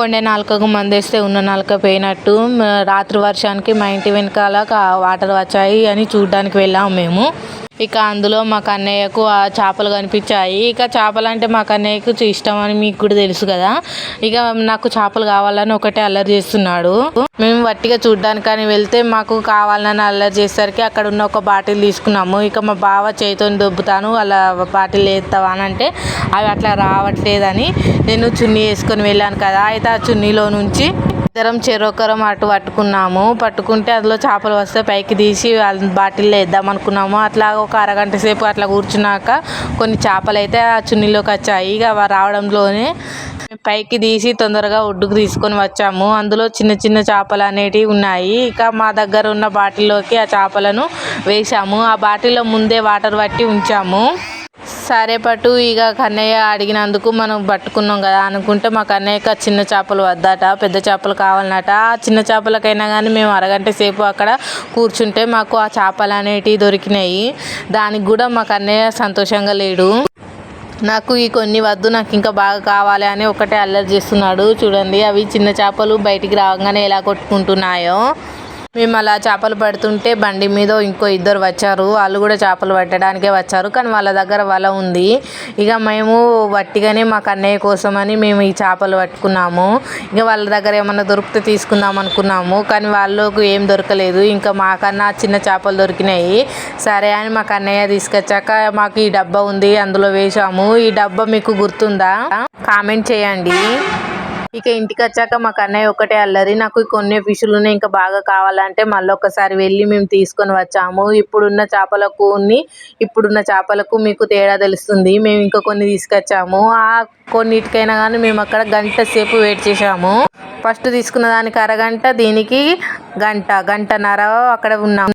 కొండే నాలుకకు మందేస్తే ఉన్న నాలుక పోయినట్టు రాత్రి వర్షానికి మా ఇంటి వెనకాల వాటర్ వచ్చాయి అని చూడ్డానికి వెళ్ళాము మేము. ఇక అందులో మా కన్నయ్యకు ఆ చేపలు కనిపించాయి. ఇక చేపలు అంటే మా కన్నయ్యకు ఇష్టం అని మీకు కూడా తెలుసు కదా. ఇక నాకు చేపలు కావాలని ఒకటే అల్లరి చేస్తున్నాడు. మేము వట్టిగా చూడ్డానికని వెళ్తే మాకు కావాలని అల్లరి చేసేసరికి అక్కడ ఉన్న ఒక బాటిల్ తీసుకున్నాము. ఇక మా బావ చేతితో దొబ్బుతాను అలా బాటిల్ వేస్తావా అని అంటే అవి అట్లా రావట్లేదని నేను చున్నీ వేసుకొని వెళ్ళాను కదా. అయితే ఆ చున్నీలో నుంచి ఇద్దరం చెరొకరం అటు పట్టుకున్నాము. పట్టుకుంటే అందులో చేపలు వస్తే పైకి తీసి బాటిల్లో వేద్దాం అనుకున్నాము. అట్లా ఒక అరగంట సేపు అట్లా కూర్చున్నాక కొన్ని చేపలు అయితే ఆ చున్నీలోకి వచ్చాయి. ఇక రావడంలోనే పైకి తీసి తొందరగా ఒడ్డుకు తీసుకొని వచ్చాము. అందులో చిన్న చిన్న చేపలు అనేటివి ఉన్నాయి. ఇక మా దగ్గర ఉన్న బాటిల్లోకి ఆ చేపలను వేసాము ఆ బాటిల్లో ముందే వాటర్ పట్టి ఉంచాము. సరే పట్టు ఇక కన్నయ్య అడిగినందుకు మనం పట్టుకున్నాం కదా అనుకుంటే మా కన్నయ్యక చిన్న చేపలు వద్దట పెద్ద చేపలు కావాలన్నట. ఆ చిన్న చేపలకైనా కానీ మేము అరగంట సేపు అక్కడ కూర్చుంటే మాకు ఆ చేపలు అనేటివి దొరికినాయి. దానికి కూడా మా కన్నయ్య సంతోషంగా లేడు. నాకు ఈ కొన్ని వద్దు నాకు ఇంకా బాగా కావాలి అని ఒకటే అల్లరి చేస్తున్నాడు. చూడండి అవి చిన్న చేపలు బయటికి రాగానే ఎలా కొట్టుకుంటున్నాయో. మేము అలా చేపలు పడుతుంటే బండి మీద ఇంకో ఇద్దరు వచ్చారు. వాళ్ళు కూడా చేపలు పట్టడానికే వచ్చారు. కానీ వాళ్ళ దగ్గర వల ఉంది. ఇక మేము వట్టిగానే మా కన్నయ్య కోసమని మేము ఈ చేపలు పట్టుకున్నాము. ఇక వాళ్ళ దగ్గర ఏమన్నా దొరికితే తీసుకుందాం అనుకున్నాము. కానీ వాళ్ళకు ఏం దొరకలేదు. ఇంకా మాకన్నా చిన్న చేపలు దొరికినాయి. సరే అని మా కన్నయ్య తీసుకొచ్చాక మాకు ఈ డబ్బా ఉంది. అందులో వేసాము ఈ డబ్బా మీకు గుర్తుందా? కామెంట్ చేయండి. ఇక ఇంటికి వచ్చాక మాకు అన్నయ్య ఒకటే అల్లరి. నాకు కొన్ని ఫిషులను ఉన్నాయి ఇంకా బాగా కావాలంటే మళ్ళీ ఒకసారి వెళ్ళి మేము తీసుకొని వచ్చాము. ఇప్పుడున్న చేపలకు ఇప్పుడున్న చేపలకు మీకు తేడా తెలుస్తుంది. మేము ఇంకా కొన్ని తీసుకొచ్చాము. ఆ కొన్నిటికైనా కానీ మేము అక్కడ గంట సేపు వెయిట్ చేసాము ఫస్ట్ తీసుకున్న దానికి అరగంట దీనికి గంట గంటన్నర అక్కడ ఉన్నాము.